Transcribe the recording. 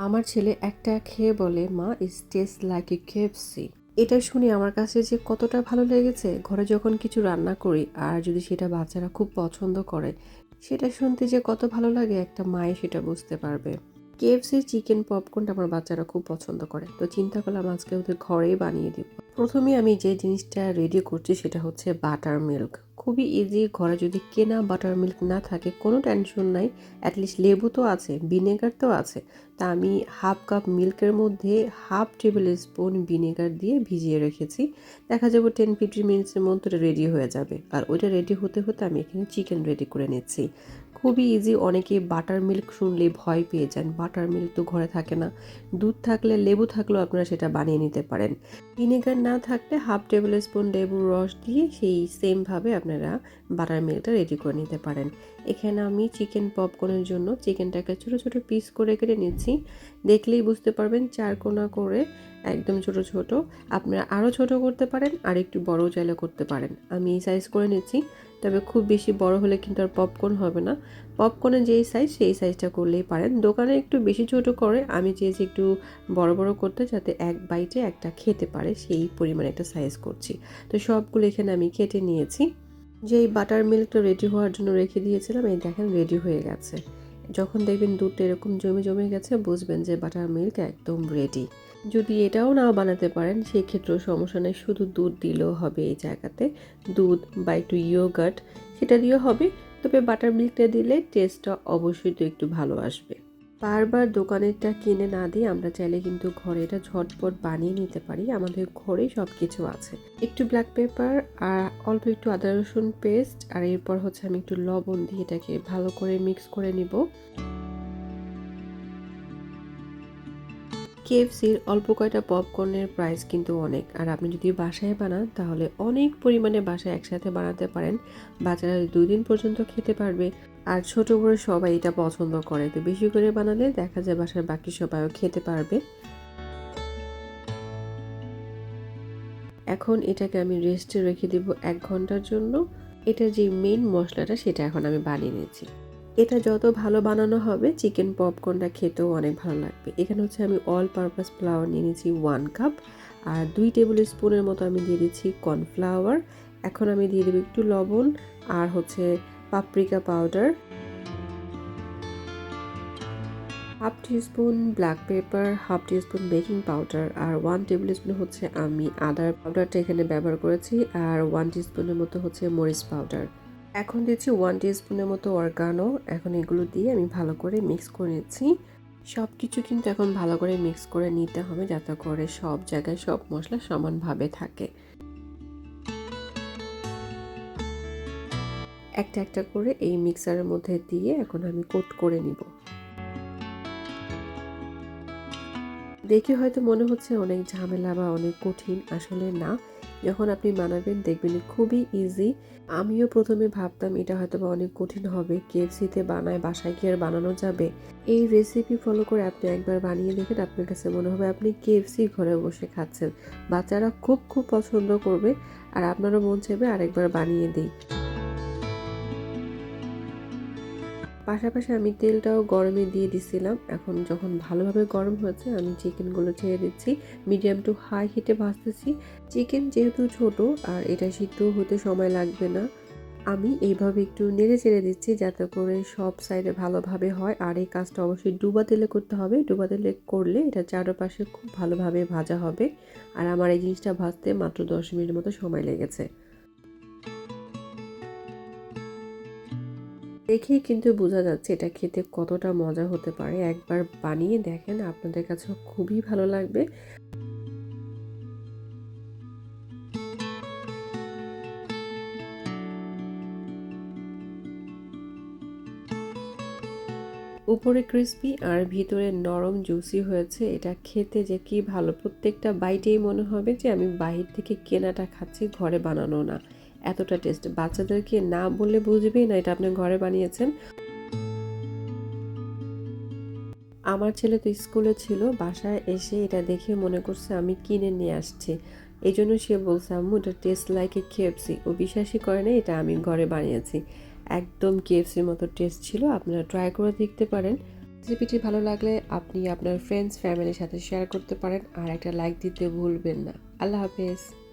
আমার ছেলে একটা খেয়ে বলে, মা টেস্ট লাইক এ কেএফসি এটা শুনে আমার কাছে যে কতটা ভালো লেগেছে, ঘরে যখন কিছু রান্না করি আর যদি সেটা বাচ্চারা খুব পছন্দ করে, সেটা শুনতে যে কত ভালো লাগে, একটা মায়ে সেটা বুঝতে পারবে। কেএফসির চিকেন পপকর্নটা আমার বাচ্চারা খুব পছন্দ করে। তো চিন্তা করলাম আজকে ওদের ঘরেই বানিয়ে দিব। প্রথমে আমি যে জিনিসটা রেডি করছি সেটা হচ্ছে বাটার মিল্ক খুবই ইজি ঘরে যদি কেনা বাটার মিল্ক না থাকে, কোনো টেনশন নাই অ্যাটলিস্ট লেবু তো আছে ভিনেগার তো আছে। তা আমি হাফ কাপ মিল্কের মধ্যে হাফ টেবিল স্পুন ভিনেগার দিয়ে ভিজিয়ে রেখেছি। দেখা যাব টেন ফিফটিন মিনিটসের মধ্যে রেডি হয়ে যাবে। আর ওইটা রেডি হতে হতে আমি এখানে চিকেন রেডি করে নিচ্ছি। খুবই ইজি অনেকে বাটার মিল্ক শুনলে ভয় পেয়ে যান। বাটার মিল্ক তো ঘরে থাকে না। দুধ থাকলে লেবু থাকলেও আপনারা সেটা বানিয়ে নিতে পারেন। ভিনেগার না থাকলে হাফ টেবিল স্পুন লেবুর রস দিয়ে সেই সেমভাবে আপনারা বাটার মিল্কটা রেডি করে নিতে পারেন। এখানে আমি চিকেন পপকর্নের জন্য চিকেনটাকে ছোট ছোট পিস করে কেটে নিচ্ছি। দেখলেই বুঝতে পারবেন চার কোনা করে একদম ছোট ছোট। আপনারা আরও ছোট করতে পারেন আর একটু বড় চাইলে করতে পারেন। আমি এই সাইজ করে নিচ্ছি। তবে খুব বেশি বড় হলে কিন্তু আর পপকর্ন হবে না। পপকর্নের যেই সাইজ সেই সাইজটা করলেই পারেন। দোকানে একটু বেশি ছোট করে, আমি চেয়েছি একটু বড় বড় করতে যাতে এক বাইটে একটা খেতে পারে, সেই পরিমাণে একটা সাইজ করছি। তো সবগুলো এখানে আমি কেটে নিয়েছি। যেই বাটার মিল্কটা রেডি হওয়ার জন্য রেখে দিয়েছিলাম, এই দেখেন রেডি হয়ে গেছে। যখন দেখবেন দুধটা এরকম জমে জমে গেছে, বুঝবেন যে বাটার মিল্ক একদম রেডি যদি এটাও না বানাতে পারেন সেই ক্ষেত্রেও সমস্যা নেই। শুধু দুধ দিলেও হবে এই জায়গাতে। দুধ বা একটু ইয়োগার্ট সেটা দিয়েও হবে। তবে বাটার মিল্কটা দিলে টেস্টটা অবশ্যই তো একটু ভালো আসবে। বারবার দোকানেরটা কিনে না দিয়ে আমরা চাইলে কিন্তু ঘরে এটা ঝটপট বানিয়ে নিতে পারি। আমাদের ঘরে সব কিছু আছে। একটু ব্ল্যাক পেপার আর অল্প একটু আদা রসুন পেস্ট আর এরপর হচ্ছে আমি একটু লবণ দিয়ে এটাকে ভালো করে মিক্স করে নিব। কেএফসির অল্প কয়টা পপকর্নের প্রাইস কিন্তু অনেক। আর আপনি যদি বাসায় বানান, তাহলে অনেক পরিমাণে বাসায় একসাথে বানাতে পারেন। বাচ্চারা দুই দিন পর্যন্ত খেতে পারবে। আর ছোট বড় সবাই এটা পছন্দ করে। তো বেশি করে বানালে দেখা যায় বাসার বাকি সবাইও খেতে পারবে। এখন এটাকে আমি রেস্টে রেখে দিব এক ঘণ্টার জন্য। এটা যে মেইন মশলাটা সেটা এখন আমি বানিয়ে নিয়েছি। এটা যত ভালো বানানো হবে চিকেন পপকর্নটা খেতেও অনেক ভালো লাগবে। এখানে হচ্ছে আমি অল পারপাস ফ্লাওয়ার নিয়ে নিয়েছি ওয়ান কাপ আর দুই টেবিল স্পুনের মতো আমি দিয়ে দিচ্ছি কর্নফ্লাওয়ার এখন আমি দিয়ে দেবো একটু লবণ আর হচ্ছে paprika powder half spoon black pepper half spoon baking powder আর ওয়ান টেবিল স্পুন হচ্ছে আমি। আদার পাউডারটা এখানে ব্যবহার করেছি, আর ওয়ান স্পুনের মতো হচ্ছে মরিচ পাউডার এখন দিচ্ছি ওয়ান স্পুনের মতো অর্গানো এখন এগুলো দিয়ে আমি ভালো করে মিক্স করে নিচ্ছি। সব কিছু কিন্তু এখন ভালো করে মিক্স করে নিতে হবে যাতে করে সব জায়গায় সব মশলা সমানভাবে থাকে। একটা একটা করে এই মিক্সারের মধ্যে দিয়ে এখন আমি কোট করে নিব। দেখে হয়তো মনে হচ্ছে অনেক ঝামেলা বা অনেক কঠিন, আসলে না। যখন আপনি বানাবেন, দেখবেন খুবই ইজি আমিও প্রথমে ভাবতাম এটা হয়তো বা অনেক কঠিন হবে। কেএফসিতে বানায়, বাসায় কি আর বানানো যাবে? এই রেসিপি ফলো করে আপনি একবার বানিয়ে দেখেন, আপনার কাছে মনে হবে আপনি কেএফসি ঘরে বসে খাচ্ছেন। বাচ্চারা খুব খুব পছন্দ করবে, আর আপনারও মন চাইবে আরেকবার বানিয়ে দিই। পাশাপাশি আমি তেলটাও গরমে দিয়ে দিছিলাম। এখন যখন ভালোভাবে গরম হয়েছে, আমি চিকেনগুলো ছেড়ে দিচ্ছি। মিডিয়াম টু হাই হিটে ভাজতেছি। চিকেন যেহেতু ছোট, আর এটা সিদ্ধ হতে সময় লাগবে না, আমি এইভাবে একটু নেড়ে চেড়ে দিচ্ছি যাতে করে সব সাইডে ভালোভাবে হয়। আর এই কাজটা অবশ্যই ডুবা তেলে করতে হবে। ডুবা তেলে করলে এটা চারপাশে খুব ভালোভাবে ভাজা হবে। আর আমার এই জিনিসটা ভাজতে মাত্র দশ মিনিট মতো সময় লেগেছে। দেখেই কিন্তু বোঝা যাচ্ছে এটা খেতে কতটা মজা হতে পারে। একবার বানিয়ে দেখেন, আপনাদের কাছে খুবই ভালো লাগবে। উপরে ক্রিস্পি আর ভিতরে নরম জুসি হয়েছে। এটা খেতে যে কি ভালো, প্রত্যেকটা বাইটেই মনে হবে যে আমি বাইরে থেকে কেনাটা খাচ্ছি, ঘরে বানানো না। এতটা টেস্ট বাচ্চাদেরকে না বললে বুঝবেই না এটা আপনি ঘরে বানিয়েছেন। আমার ছেলে তো স্কুলে ছিল, বাসায় এসে এটা দেখে মনে করছে আমি কিনে নিয়ে আসছি। এই জন্য সে বলছে, আম্মু, এটা টেস্ট লাইক এ কেএফসি ও বিশ্বাসই করে না এটা আমি ঘরে বানিয়েছি। একদম কেএফসির মতো টেস্ট ছিল, আপনারা ট্রাই করে দেখতে পারেন। রেসিপিটি ভালো লাগলে আপনি আপনার ফ্রেন্ডস ফ্যামিলির সাথে শেয়ার করতে পারেন। আর একটা লাইক দিতে ভুলবেন না। আল্লাহ হাফেজ।